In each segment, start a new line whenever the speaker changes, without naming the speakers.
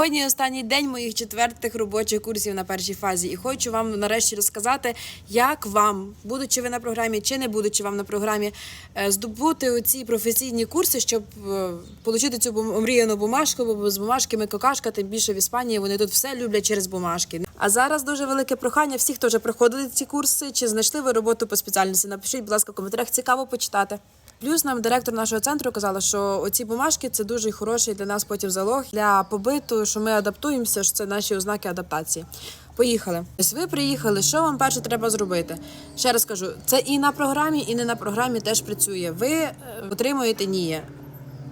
Сьогодні останній день моїх четвертих робочих курсів на першій фазі, і хочу вам нарешті розказати, як вам, будучи ви на програмі чи не будучи вам на програмі, е, здобути оці професійні курси, щоб е, отримати цю омріяну бумажку, бо без бумажки ми какашка, тим більше в Іспанії вони тут все люблять через бумажки. А зараз дуже велике прохання всіх, хто вже проходили ці курси, чи знайшли ви роботу по спеціальності. Напишіть, будь ласка, в коментарях, цікаво почитати. Плюс нам директор нашого центру казала, що оці бумажки це дуже хороший для нас потім залог для побиту, що ми адаптуємося, що це наші ознаки адаптації. Поїхали. Ось ви приїхали. Що вам перше треба зробити? Ще раз кажу, це і на програмі, і не на програмі теж працює. Ви е, отримуєте НІЄ.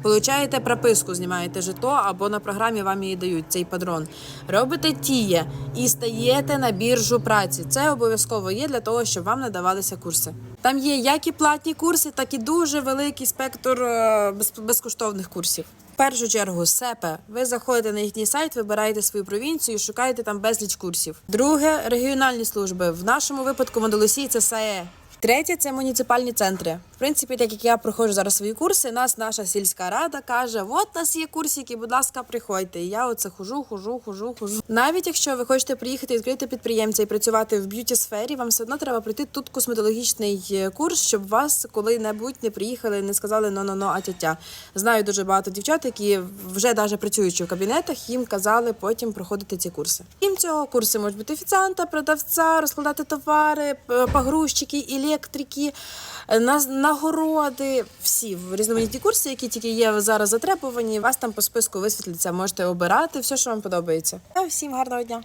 Получаєте прописку, знімаєте жито або на програмі вам її дають цей падрон. Робите тіє і стаєте на біржу праці. Це обов'язково є для того, щоб вам надавалися курси. Там є як і платні курси, так і дуже великий спектр е, безкоштовних курсів. В першу чергу, СЕПЕ. Ви заходите на їхній сайт, вибираєте свою провінцію, шукаєте там безліч курсів. Друге регіональні служби. В нашому випадку в це САЕ. Третє це муніципальні центри. Принципі, так як я проходжу зараз свої курси, нас наша сільська рада каже: от нас є курсики, будь ласка, приходьте. І я оце хожу, хожу, хожу, хожу. Навіть якщо ви хочете приїхати відкрити підприємця і працювати в б'юті сфері, вам все одно треба пройти тут косметологічний е, курс, щоб вас коли-небудь не приїхали, не сказали но-но-но, а тя-тя. Знаю дуже багато дівчат, які вже навіть працюючи в кабінетах, їм казали потім проходити ці курси. Крім цього, курси можуть бути офіціанта, продавця, розкладати товари, погрузчики, електрики, е, на- нагороди. Всі різноманітні курси, які тільки є зараз затребувані. Вас там по списку висвітляться. Можете обирати все, що вам подобається. Всім гарного дня.